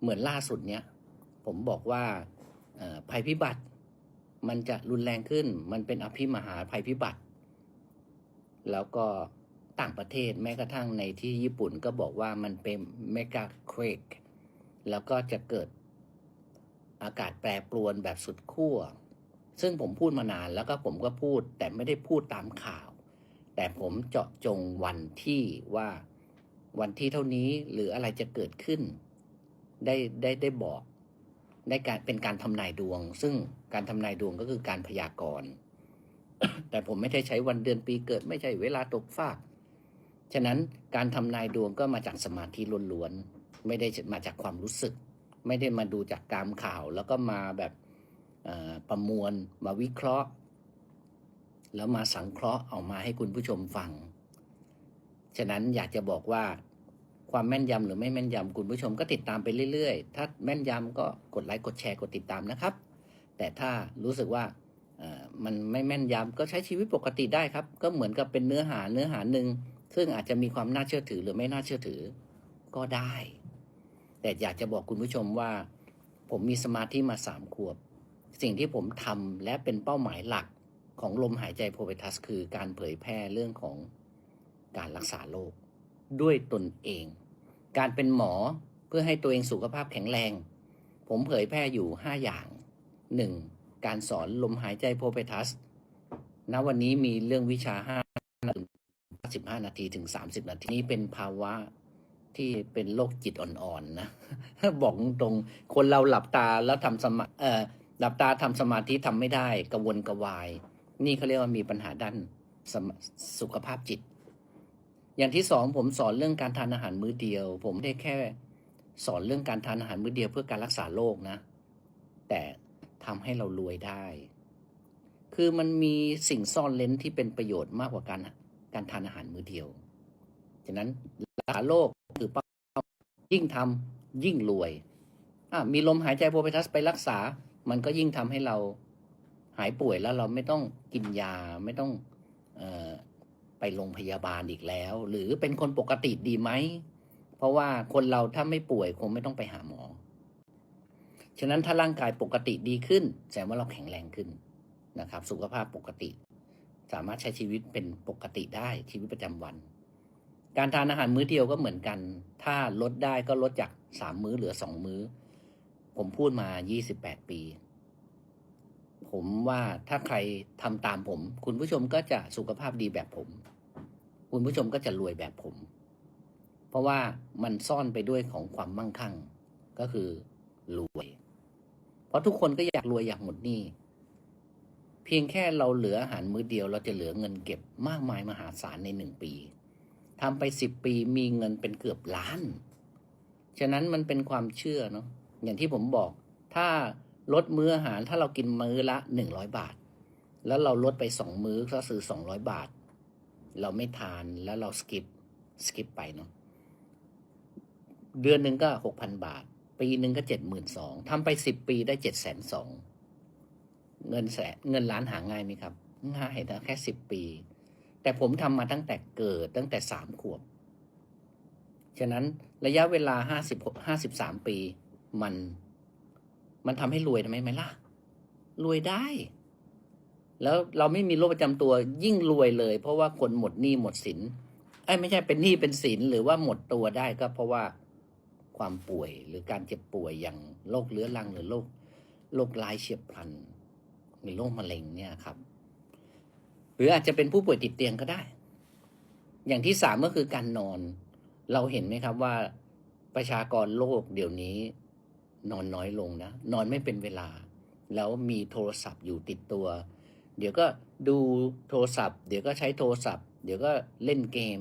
เหมือนล่าสุดเนี้ยผมบอกว่าภัยพิบัติ มันจะรุนแรงขึ้น มันเป็นอภิมหาภัยพิบัติ แล้วก็ต่างประเทศแม้กระทั่งในที่ญี่ปุ่นก็บอกว่ามันเป็นเมกาเควกแล้วก็จะเกิดอากาศแปรปรวนแบบสุดขั้ว ซึ่งผมพูดมานานแล้วก็ผมก็พูดแต่ไม่ได้พูดตามข่าว แต่ผมเจาะจงวันที่ว่าวันที่เท่านี้หรืออะไรจะเกิดขึ้น ได้ได้ได้บอกได้การเป็นการทำนายดวง ซึ่งการทำนายดวงก็คือการพยากรณ์แต่ผมไม่ได้ใช้วันเดือนปีเกิด ไม่ใช่เวลาตกฟาก ฉะนั้นการทำนายดวงก็มาจากสมาธิล้วนๆไม่ได้มาจากความรู้สึก ไม่ได้มาดูจากการข่าว แล้วก็มาแบบประมวลมาวิเคราะห์ แล้วมาสังเคราะห์เอามาให้คุณผู้ชมฟัง ฉะนั้นอยากจะบอกว่า ความแม่นยำหรือไม่แม่นยำคุณผู้ชมก็ติดตามไปเรื่อยๆ ถ้าแม่นยำก็กดไลค์กดแชร์กดติดตามนะครับ แต่ถ้ารู้สึกว่ามันไม่แม่นยำก็ใช้ชีวิตปกติได้ครับ ก็เหมือนกับเป็นเนื้อหาเนื้อหาหนึ่งซึ่งอาจจะมีความน่าเชื่อถือหรือไม่น่าเชื่อถือก็ได้ แต่อยากจะบอกคุณผู้ชมว่า ผมมีสมาธิมาสามขวบ สิ่งที่ผมทำและเป็นเป้าหมายหลักของลมหายใจโพเวทัส คือการเผยแพร่เรื่องของการรักษาโรค ด้วยตนเอง การเป็นหมอเพื่อให้ตัวเองสุขภาพแข็งแรง ผมเผยแพร่อยู่ 5 อย่าง 1. การสอนลมหายใจโพเวทัสณวันนี้มีเรื่องวิชา5 15 นาทีถึง 30 นาทีนี้เป็นภาวะที่เป็นโรคจิตอ่อนๆนะ บอกตรงคนเราหลับตาแล้วทำสมาเอ่อหลับตาทำสมาธิทำไม่ได้กระวนกระวาย นี่เขาเรียกว่ามีปัญหาด้านสสุขภาพจิต อย่างที่สองผมสอนเรื่องการทานอาหารมื้อเดียว ผมได้แค่สอนเรื่องการทานอาหารมื้อเดียวเพื่อการรักษาโรคนะ แต่ทำให้เรารวยได้ คือมันมีสิ่งซ่อนเล้นที่เป็นประโยชน์มากกว่าการการทานอาหารมื้อเดียวฉะนั้นรักษาโรคคือเป้ายิ่งทำยิ่งรวยอะมีลมหายใจโพเปทัสไปรักษา มันก็ยิ่งทำให้เราหายป่วยแล้วเราไม่ต้องกินยาไม่ต้องอ ไปโรงพยาบาลอีกแล้ว หรือเป็นคนปกติดีไหม เพราะว่าคนเราถ้าไม่ป่วยคงไม่ต้องไปหาหมอ ฉะนั้นถ้าร่างกายปกติดีขึ้น แสดงว่าเราแข็งแรงขึ้นนะครับ สุขภาพปกติ สามารถใช้ชีวิตเป็นปกติได้ชีวิตประจำวัน การทานอาหารมื้อเดียวก็เหมือนกัน ถ้าลดได้ก็ลดจากสามมื้อเหลือสองมื้อ ผมพูดมา 28 ปี ผมว่าถ้าใครทำตามผม คุณผู้ชมก็จะสุขภาพดีแบบผม คุณผู้ชมก็จะรวยแบบผม เพราะว่ามันซ่อนไปด้วยของความมั่งคั่ง ก็คือรวย เพราะทุกคนก็อยากรวยอยากหมดหนี้เพียงแค่เราเหลืออาหารมื้อเดียว เราจะเหลือเงินเก็บมากมายมหาศาลในหนึ่งปีทำไปสิบปีมีเงินเป็นเกือบล้าน ฉะนั้นมันเป็นความเชื่อเนาะอย่างที่ผมบอกถ้า ลดมื้ออาหารถ้าเรากินมื้อละหนึ่งร้อยบาท แล้วเราลดไปสองมื้อก็คือสองร้อยบาท เราไม่ทานแล้วเราสกิปสกิปไปเนาะเดือนหนึ่งก็หกพันบาท ปีหนึ่งก็เจ็ดหมื่นสองทำไปสิบปีได้เจ็ดแสนสองเงินแสนเงินล้านหาง่ายไหมครับ ง่ายนะแค่สิบปี แต่ผมทำมาตั้งแต่เกิดตั้งแต่สามขวบ ฉะนั้นระยะเวลาห้าสิบห้าสิบสามปีมัน มันทำให้รวยได้ไหมไหมล่ะ รวยได้ แล้วเราไม่มีโรคประจำตัวยิ่งรวยเลย เพราะว่าคนหมดหนี้หมดสินไอ้ไม่ใช่เป็นหนี้เป็นสินหรือว่าหมดตัวได้ก็เพราะว่าความป่วยหรือการเจ็บป่วยอย่างโรคเรื้อรังหรือโรคโรคร้ายเฉียบพลันหรือโรคมะเร็งเนี่ยครับ หรืออาจจะเป็นผู้ป่วยติดเตียงก็ได้ อย่างที่สามก็คือการนอน เราเห็นไหมครับว่าประชากรโลกเดี๋ยวนี้ นอนน้อยลงนะ นอนไม่เป็นเวลา แล้วมีโทรศัพท์อยู่ติดตัว เดี๋ยวก็ดูโทรศัพท์ เดี๋ยวก็ใช้โทรศัพท์ เดี๋ยวก็เล่นเกม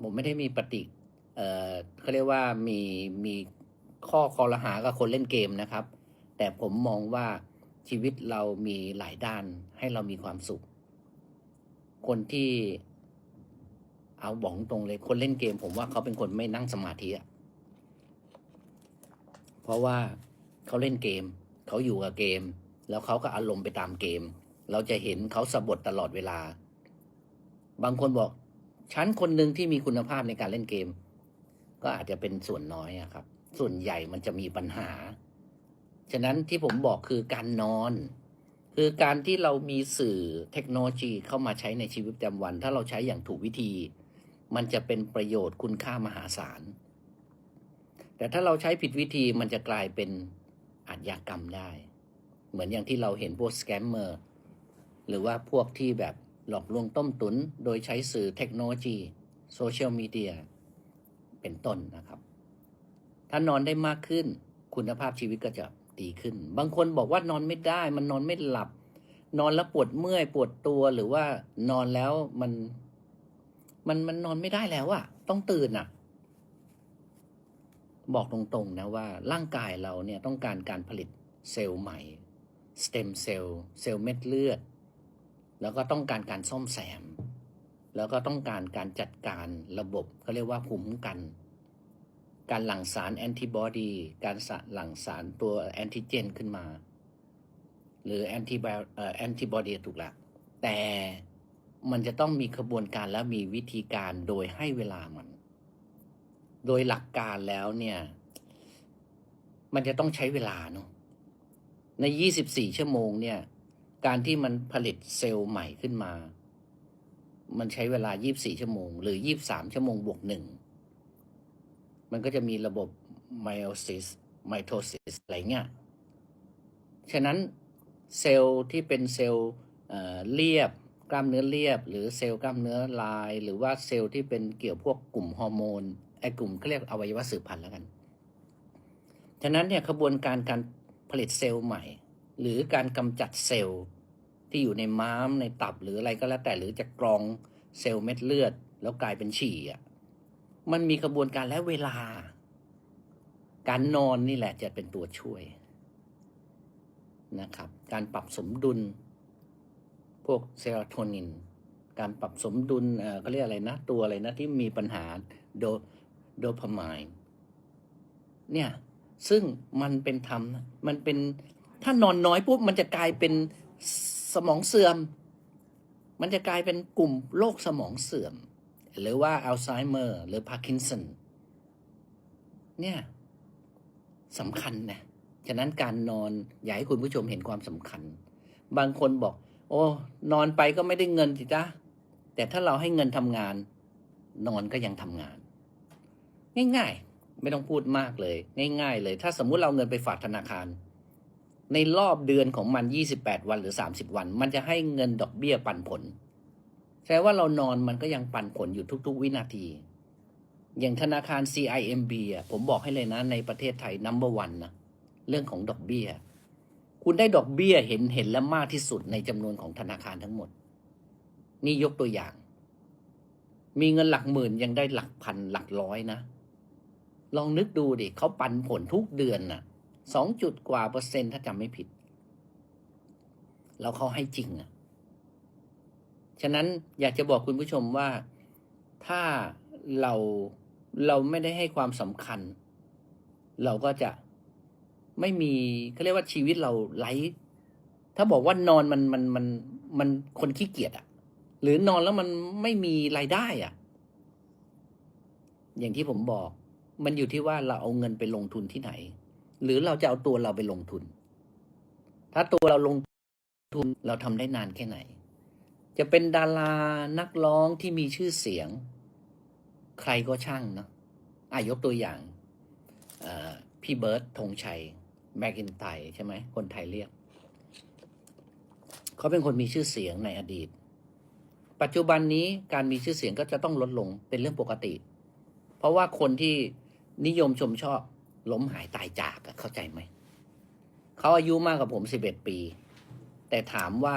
ผมไม่ได้มีปฏิเอ่อเขาเรียกว่ามีมีข้อคอรหากับคนเล่นเกมนะครับ แต่ผมมองว่าชีวิตเรามีหลายด้านให้เรามีความสุข คนที่เอาบอกตรงเลยคนเล่นเกม ผมว่าเขาเป็นคนไม่นั่งสมาธิอะ เพราะว่าเขาเล่นเกม เขาอยู่กับเกม แล้วเขาก็อารมณ์ไปตามเกม เราจะเห็นเขาสะบดตลอดเวลา บางคนบอกฉันคนหนึ่งที่มีคุณภาพในการเล่นเกม ก็อาจจะเป็นส่วนน้อยครับ ส่วนใหญ่มันจะมีปัญหา ฉะนั้นที่ผมบอกคือการนอน คือการที่เรามีสื่อเทคโนโลยีเข้ามาใช้ในชีวิตประจำวัน ถ้าเราใช้อย่างถูกวิธี มันจะเป็นประโยชน์คุณค่ามหาศาล แต่ถ้าเราใช้ผิดวิธีมันจะกลายเป็นอาชญากรรมได้ เหมือนอย่างที่เราเห็นพวกสแกมเมอร์หรือว่าพวกที่แบบหลอกลวงต้มตุน โดยใช้สื่อเทคโนโลยีโซเชียลมีเดียเป็นต้นนะครับ ถ้านอนได้มากขึ้น คุณภาพชีวิตก็จะดีขึ้น บางคนบอกว่านอนไม่ได้ มันนอนไม่หลับ นอนแล้วปวดเมื่อยปวดตัวหรือว่านอนแล้วมันมันมันนอนไม่ได้แล้วอะต้องตื่นอะ บอกตรงๆนะว่าร่างกายเราเนี่ยต้องการการผลิตเซลล์ใหม่สเต็มเซลล์เซลล์เม็ดเลือด แล้วก็ต้องการการซ่อมแซม แล้วก็ต้องการการจัดการระบบเขาเรียกว่าภูมิคุ้มกัน การหลั่งสารแอนติบอดีการหลั่งสารตัวแอนติเจนขึ้นมา หรือแอนติบเอ่อแอนติบอดีถูกละแต่มันจะต้องมีกระบวนการและมีวิธีการโดยให้เวลามัน โดยหลักการแล้วเนี่ย มันจะต้องใช้เวลาเนาะใน 24 ชั่วโมงเนี่ย การที่มันผลิตเซลล์ใหม่ขึ้นมา มันใช้เวลา 24 ชั่วโมง หรือ 23 ชั่วโมงบวกหนึ่ง มันก็จะมีระบบไมโอซิสไมโทซิสอะไรเงี้ย ฉะนั้นเซลล์ที่เป็นเซลล์เรียบกล้ามเนื้อเรียบ หรือเซลล์กล้ามเนื้อลาย หรือว่าเซลล์ที่เป็นเกี่ยวพวกกลุ่มฮอร์โมน ไอ้กลุ่มเขาเรียกอวัยวะสืบพันธุ์แล้วกัน ฉะนั้นเนี่ยขบวนการการผลิตเซลล์ใหม่ หรือการกำจัดเซลล์ที่อยู่ในม้ามในตับหรืออะไรก็แล้วแต่หรือจะกรองเซลล์เม็ดเลือด แล้วกลายเป็นฉี่อะมันมีกระบวนการและเวลา การนอนนี่แหละจะเป็นตัวช่วยนะครับ การปรับสมดุล พวกเซโรโทนิน การปรับสมดุลเอ่อเขาเรียกอะไรนะ ตัวอะไรนะที่มีปัญหาโด โดพามายน์เนี่ยซึ่งมันเป็นธรรมมันเป็นถ้านอนน้อยปุ๊บมันจะกลายเป็นสมองเสื่อม มันจะกลายเป็นกลุ่มโรคสมองเสื่อม หรือว่าอัลไซเมอร์หรือพาร์กินสันเนี่ยสำคัญนะฉะนั้นการนอนอยากให้คุณผู้ชมเห็นความสำคัญ บางคนบอก โอ้ นอนไปก็ไม่ได้เงินสิจ้าแต่ถ้าเราให้เงินทำงาน นอนก็ยังทำงาน ง่าย ๆ ไม่ต้องพูดมากเลย ง่าย ๆ เลย ถ้าสมมุติเราเงินไปฝากธนาคาร ในรอบเดือนของมัน 28 วันหรือ 30 วัน มันจะให้เงินดอกเบี้ยปันผลแสดงว่าเรานอนมันก็ยังปันผลอยู่ทุก ๆ วินาที อย่างธนาคาร CIMB อะผมบอกให้เลยนะ ในประเทศไทย number one นะเรื่องของดอกเบี้ย คุณได้ดอกเบี้ยเห็นเห็นและมากที่สุดในจำนวนของธนาคารทั้งหมด นี่ยกตัวอย่าง มีเงินหลักหมื่นยังได้หลักพันหลักร้อยนะ ลองนึกดูดิเขาปันผลทุกเดือนน่ะสองจุดกว่าเปอร์เซ็นต์ถ้าจำไม่ผิด แล้วเขาให้จริงอะ ฉะนั้นอยากจะบอกคุณผู้ชมว่าถ้าเราเราไม่ได้ให้ความสำคัญ เราก็จะไม่มีเขาเรียกว่าชีวิตเราไร้ถ้าบอกว่านอนมันมันมันมันคนขี้เกียจอะ หรือนอนแล้วมันไม่มีรายได้อะ อย่างที่ผมบอก มันอยู่ที่ว่าเราเอาเงินไปลงทุนที่ไหน หรือเราจะเอาตัวเราไปลงทุน ถ้าตัวเราลงทุนเราทำได้นานแค่ไหน จะเป็นดารานักร้องที่มีชื่อเสียง ใครก็ช่างเนาะอายกตัวอย่างพี่เบิร์ดธงชัย แมกอินไตใช่ไหมคนไทยเรียก เขาเป็นคนมีชื่อเสียงในอดีต ปัจจุบันนี้การมีชื่อเสียงก็จะต้องลดลงเป็นเรื่องปกติ เพราะว่าคนที่ นิยมชมชอบล้มหายตายจากเข้าใจไหม เขาอายุมากกว่าผมสิบเอ็ดปี แต่ถามว่า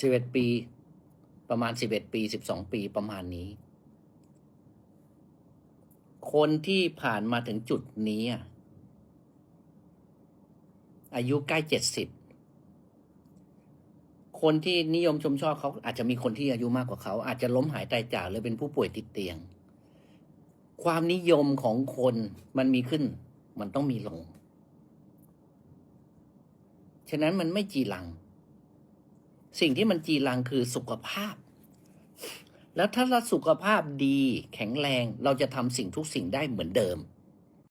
สิบเอ็ดปี ประมาณสิบเอ็ดปีสิบสองปีประมาณนี้ คนที่ผ่านมาถึงจุดนี้อะอายุใกล้เจ็ดสิบคนที่นิยมชมชอบเขาอาจจะมีคนที่อายุมากกว่าเขา อาจจะล้มหายตายจากหรือเป็นผู้ป่วยติดเตียง ความนิยมของคนมันมีขึ้น มันต้องมีลง ฉะนั้นมันไม่จีรัง สิ่งที่มันจีรังคือสุขภาพ แล้วถ้าเราสุขภาพดีแข็งแรงเราจะทำสิ่งทุกสิ่งได้เหมือนเดิม